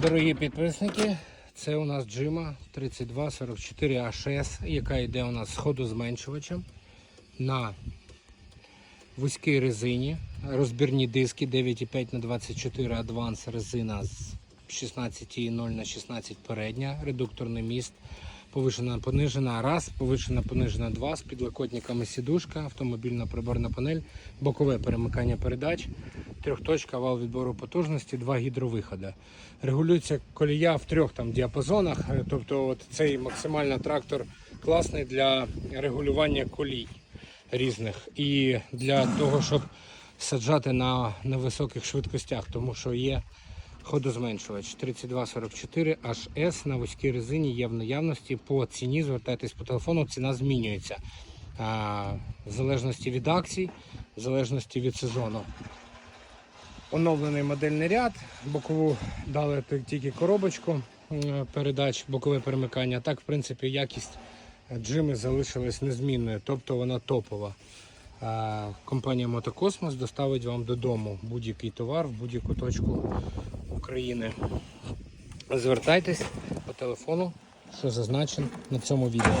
дорогі підписники. Це у нас Джима 3244 HS, яка йде у нас з ходозменшувачем на вузькій резині. Розбірні диски 9,5 на 24 Advance резина з 16,0 на 16 передня, редукторний міст. Повишена понижена раз, повишена понижена два з підлокотниками сідушка, автомобільна приборна панель, бокове перемикання передач, трьохточка вал відбору потужності, два гідровиходи. Регулюється колія в трьох там діапазонах. е, Тобто от цей максимально трактор класний для регулювання колій різних і для того, щоб саджати на невисоких швидкостях, тому що є ходозменшувач 3244 HS на вузькій резині є в наявності по ціні. Звертайтесь по телефону, ціна змінюється в залежності від акцій, в залежності від сезону. Оновлений модельний ряд. Бокову дали тільки коробочку передач, бокове перемикання. Так, в принципі, якість джими залишилась незмінною, тобто вона топова. Компанія Мотокосмос доставить вам додому будь-який товар в будь-яку точку України. Звертайтесь по телефону, що зазначено на цьому відео.